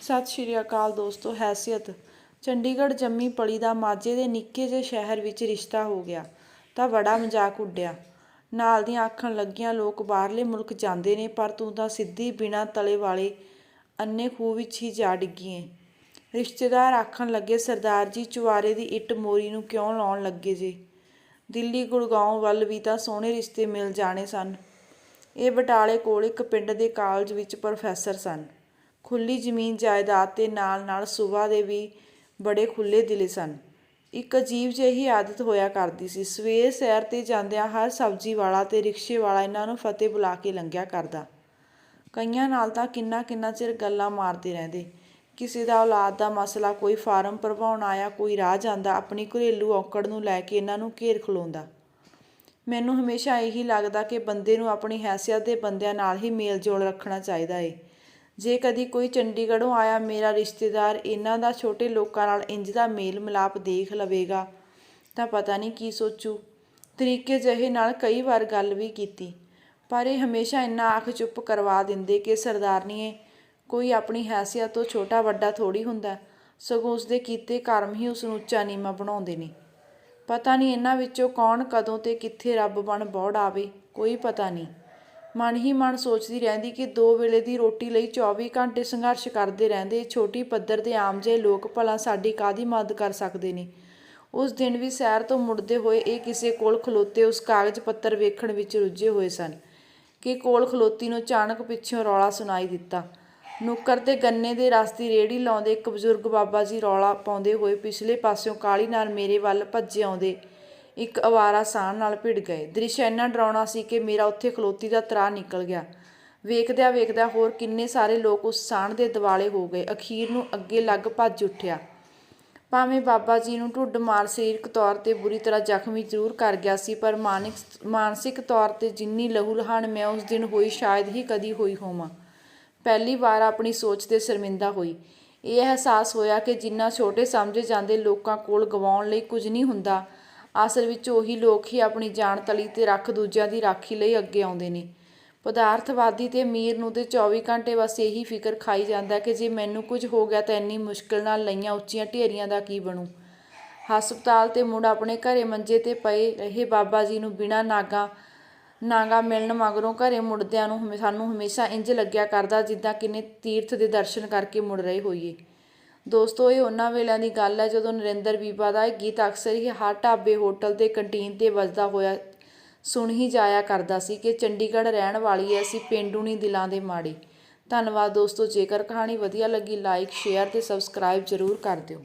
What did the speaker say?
ਸਤਿ ਸ਼੍ਰੀ ਅਕਾਲ ਦੋਸਤੋ, ਹੈਸੀਅਤ। ਚੰਡੀਗੜ੍ਹ ਜੰਮੀ ਪਲੀ ਦਾ ਮਾਝੇ ਦੇ ਨਿੱਕੇ ਜਿਹੇ ਸ਼ਹਿਰ ਵਿੱਚ ਰਿਸ਼ਤਾ ਹੋ ਗਿਆ, ਤਾਂ ਬੜਾ ਮਜ਼ਾਕ ਉੱਡਿਆ। ਨਾਲ ਦੀਆਂ ਆਖਣ ਲੱਗੀਆਂ, ਲੋਕ ਬਾਹਰਲੇ ਮੁਲਕ ਜਾਂਦੇ ਨੇ, ਪਰ ਤੂੰ ਤਾਂ ਸਿੱਧੀ ਬਿਨਾਂ ਤਲੇ ਵਾਲੇ ਅੰਨੇ ਖੂਹ ਵਿੱਚ ਹੀ ਜਾ ਡਿੱਗੀ ਏਂ। ਰਿਸ਼ਤੇਦਾਰ ਆਖਣ ਲੱਗੇ, ਸਰਦਾਰ ਜੀ, ਚੁਬਾਰੇ ਦੀ ਇੱਟ ਮੋਰੀ ਨੂੰ ਕਿਉਂ ਲਾਉਣ ਲੱਗੇ ਜੇ? ਦਿੱਲੀ ਗੁੜਗਾਉਂ ਵੱਲ ਵੀ ਤਾਂ ਸੋਹਣੇ ਰਿਸ਼ਤੇ ਮਿਲ ਜਾਣੇ ਸਨ। ਇਹ ਬਟਾਲੇ ਕੋਲ ਇੱਕ ਪਿੰਡ ਦੇ ਕਾਲਜ ਵਿੱਚ ਪ੍ਰੋਫੈਸਰ ਸਨ। ਖੁੱਲੀ ਜ਼ਮੀਨ ਜਾਇਦਾਦ ਦੇ ਨਾਲ ਨਾਲ ਸੁਭਾ ਦੇ ਵੀ ਬੜੇ ਖੁੱਲੇ ਦਿਲੇ ਸਨ। ਇੱਕ ਅਜੀਬ ਜਿਹੀ ਆਦਤ ਹੋਇਆ ਕਰਦੀ ਸੀ। ਸਵੇਰ ਸੈਰ ਤੇ ਜਾਂਦਿਆਂ ਹਰ ਸਬਜ਼ੀ ਵਾਲਾ ਤੇ ਰਿਕਸ਼ੇ ਵਾਲਾ ਇਹਨਾਂ ਨੂੰ ਫਤਿਹ ਬੁਲਾ ਕੇ ਲੰਘਿਆ ਕਰਦਾ। ਕਈਆਂ ਨਾਲ ਤਾਂ ਕਿੰਨਾ ਕਿੰਨਾ ਚਿਰ ਗੱਲਾਂ ਮਾਰਦੇ ਰਹਿੰਦੇ। ਕਿਸੇ ਦਾ ਔਲਾਦ ਦਾ ਮਸਲਾ, ਕੋਈ ਫਾਰਮ ਭਰਵਾਉਣ ਆਇਆ, ਕੋਈ ਰਾਹ ਜਾਂਦਾ, ਆਪਣੀ ਘਰੇਲੂ ਔਕੜ ਨੂੰ ਲੈ ਕੇ ਇਹਨਾਂ ਨੂੰ ਘੇਰ ਖਲੋਂਦਾ। ਮੈਨੂੰ ਹਮੇਸ਼ਾ ਇਹੀ ਲੱਗਦਾ ਕਿ ਬੰਦੇ ਨੂੰ ਆਪਣੀ ਹੈਸੀਅਤ ਦੇ ਬੰਦਿਆਂ ਨਾਲ ਹੀ ਮੇਲ ਜੋਲ ਰੱਖਣਾ ਚਾਹੀਦਾ ਏ। ਜੇ ਕਦੀ ਕੋਈ ਚੰਡੀਗੜ੍ਹੋਂ ਆਇਆ ਮੇਰਾ ਰਿਸ਼ਤੇਦਾਰ, ਇਹਨਾਂ ਦਾ ਛੋਟੇ ਲੋਕਾਂ ਨਾਲ ਇੰਜ ਦਾ ਮੇਲ ਮਿਲਾਪ ਦੇਖ ਲਵੇਗਾ। ਤਾਂ ਪਤਾ ਨਹੀਂ ਕੀ ਸੋਚੂ। ਤਰੀਕੇ ਜਿਹੇ ਨਾਲ ਕਈ ਵਾਰ ਗੱਲ ਵੀ ਕੀਤੀ। ਪਰ ਇਹ ਹਮੇਸ਼ਾ ਇੰਨਾ ਅੱਖ ਚੁੱਪ ਕਰਵਾ ਦਿੰਦੇ ਕਿ ਸਰਦਾਰਨੀਏ, ਕੋਈ ਆਪਣੀ ਹੈਸੀਅਤ ਤੋਂ ਛੋਟਾ ਵੱਡਾ ਥੋੜੀ ਹੁੰਦਾ। ਸਗੋਂ ਉਸਦੇ ਕੀਤੇ ਕਰਮ ਹੀ ਉਸ ਨੂੰ ਉੱਚਾ ਨੀਮਾ ਬਣਾਉਂਦੇ ਨੇ। ਪਤਾ ਨਹੀਂ ਇਹਨਾਂ ਵਿੱਚੋਂ ਕੌਣ ਕਦੋਂ ਤੇ ਕਿੱਥੇ ਰੱਬ ਬਣ ਬੌੜ ਆਵੇ, ਕੋਈ ਪਤਾ ਨਹੀਂ। ਮਨ ਹੀ ਮਨ ਸੋਚਦੀ ਰਹਿੰਦੀ ਕਿ ਦੋ ਵੇਲੇ ਦੀ ਰੋਟੀ ਲਈ 24 ਘੰਟੇ ਸੰਘਰਸ਼ ਕਰਦੇ ਰਹਿੰਦੇ ਛੋਟੀ ਪੱਧਰ ਦੇ ਆਮ ਜਿਹੇ ਲੋਕ ਭਲਾ ਸਾਡੀ ਕਾਦੀ ਮਦਦ ਕਰ ਸਕਦੇ ਨੇ? ਉਸ ਦਿਨ ਵੀ ਸੈਰ ਤੋਂ ਮੁੜਦੇ ਹੋਏ ਇਹ ਕਿਸੇ ਕੋਲ ਖਲੋਤੇ ਉਸ ਕਾਗਜ਼ ਪੱਤਰ ਵੇਖਣ ਵਿੱਚ ਰੁੱਝੇ ਹੋਏ ਸਨ ਕਿ ਕੋਲ ਖਲੋਤੀ ਨੂੰ ਅਚਾਨਕ ਪਿੱਛੋਂ ਰੌਲਾ ਸੁਣਾਈ ਦਿੱਤਾ। ਨੁੱਕਰ ਤੇ ਗੰਨੇ ਦੇ ਰਸ ਦੀ ਰੇਹੜੀ ਲਾਉਂਦੇ ਇੱਕ ਬਜ਼ੁਰਗ ਬਾਬਾ ਜੀ ਰੌਲਾ ਪਾਉਂਦੇ ਹੋਏ ਪਿਛਲੇ ਪਾਸਿਓਂ ਕਾਲੀ ਨਾਲ ਮੇਰੇ ਵੱਲ ਭੱਜੇ ਆਉਂਦੇ ਇੱਕ ਅਵਾਰਾ ਸਾਹ ਨਾਲ ਭਿੜ ਗਏ। ਦ੍ਰਿਸ਼ ਇੰਨਾ ਡਰਾਉਣਾ ਸੀ ਕਿ ਮੇਰਾ ਉੱਥੇ ਖਲੋਤੀ ਦਾ ਤਰਾ ਨਿਕਲ ਗਿਆ। ਵੇਖਦਿਆਂ ਵੇਖਦਿਆਂ ਹੋਰ ਕਿੰਨੇ ਸਾਰੇ ਲੋਕ ਉਸ ਸਾਣ ਦੇ ਦਿਵਾਲੇ ਹੋ ਗਏ। ਅਖੀਰ ਨੂੰ ਅੱਗੇ ਲੱਗ ਭੱਜ ਉੱਠਿਆ। ਭਾਵੇਂ ਬਾਬਾ ਜੀ ਨੂੰ ਢੁੱਡ ਮਾਰ ਸਰੀਰਕ ਤੌਰ ਤੇ ਬੁਰੀ ਤਰ੍ਹਾਂ ਜ਼ਖਮੀ ਜ਼ਰੂਰ ਕਰ ਗਿਆ ਸੀ, ਪਰ ਮਾਨਿਕ ਮਾਨਸਿਕ ਤੌਰ ਤੇ ਜਿੰਨੀ ਲਹੂ ਲਹਾਨ ਮੈਂ ਉਸ ਦਿਨ ਹੋਈ ਸ਼ਾਇਦ ਹੀ ਕਦੀ ਹੋਈ ਹੋਵਾਂ। ਪਹਿਲੀ ਵਾਰ ਆਪਣੀ ਸੋਚ ਤੇ ਸ਼ਰਮਿੰਦਾ ਹੋਈ। ਇਹ ਅਹਿਸਾਸ ਹੋਇਆ ਕਿ ਜਿੰਨਾ ਛੋਟੇ ਸਮਝੇ ਜਾਂਦੇ ਲੋਕਾਂ ਕੋਲ ਗਵਾਉਣ ਲਈ ਕੁਝ ਨਹੀਂ ਹੁੰਦਾ ਅਸਲ ਵਿੱਚ ਉਹੀ ਲੋਕ ਹੀ ਆਪਣੀ ਜਾਨ ਤਲੀ ਤੇ ਰੱਖ ਦੂਜਿਆਂ ਦੀ ਰਾਖੀ ਲਈ ਅੱਗੇ ਆਉਂਦੇ ਨੇ। ਪਦਾਰਥਵਾਦੀ ਤੇ ਅਮੀਰ ਨੂੰ ਤੇ 24 ਘੰਟੇ ਬਸ ਇਹੀ ਫਿਕਰ ਖਾਈ ਜਾਂਦਾ ਕਿ ਜੇ ਮੈਨੂੰ ਕੁਝ ਹੋ ਗਿਆ ਤਾਂ ਇੰਨੀ ਮੁਸ਼ਕਿਲ ਨਾਲ ਲਈਆਂ ਉੱਚੀਆਂ ਢੇਰੀਆਂ ਦਾ ਕੀ ਬਣੂ? ਹਸਪਤਾਲ ਤੇ ਮੁੰਡਾ ਆਪਣੇ ਘਰੇ ਮੰਜੇ ਤੇ ਪਏ ਰਹੇ ਬਾਬਾ ਜੀ ਨੂੰ ਬਿਨਾਂ ਨਾਗਾ ਨਾਗਾ ਮਿਲਣ ਮਗਰੋਂ ਘਰੇ ਮੁੜਦਿਆਂ ਨੂੰ ਸਾਨੂੰ ਹਮੇਸ਼ਾ ਇੰਜ ਲੱਗਿਆ ਕਰਦਾ ਜਿੱਦਾਂ ਕਿਨੇ ਤੀਰਥ ਦੇ ਦਰਸ਼ਨ ਕਰਕੇ ਮੁੜ ਰਹੇ ਹੋਈਏ। ਦੋਸਤੋ, ਇਹ ਉਹਨਾਂ ਵੇਲਿਆਂ ਦੀ ਗੱਲ ਹੈ ਜਦੋਂ ਨਰਿੰਦਰ ਬੀਬਾ ਦਾ ਇਹ ਗੀਤ ਅਕਸਰ ਹੀ ਹਰ ਢਾਬੇ, ਹੋਟਲ ਤੇ ਕੰਟੀਨ ਤੇ ਵੱਜਦਾ ਹੋਇਆ ਸੁਣ ਹੀ ਜਾਇਆ ਕਰਦਾ ਸੀ ਕਿ ਚੰਡੀਗੜ੍ਹ ਰਹਿਣ ਵਾਲੀ ਐ ਅਸੀਂ ਪੇਂਡੂ ਨਹੀਂ ਦਿਲਾਂ ਦੇ ਮਾੜੇ। ਧੰਨਵਾਦ ਦੋਸਤੋ, ਜੇਕਰ ਕਹਾਣੀ ਵਧੀਆ ਲੱਗੀ ਲਾਈਕ ਸ਼ੇਅਰ ਤੇ ਸਬਸਕ੍ਰਾਈਬ ਜ਼ਰੂਰ ਕਰ ਦਿਓ।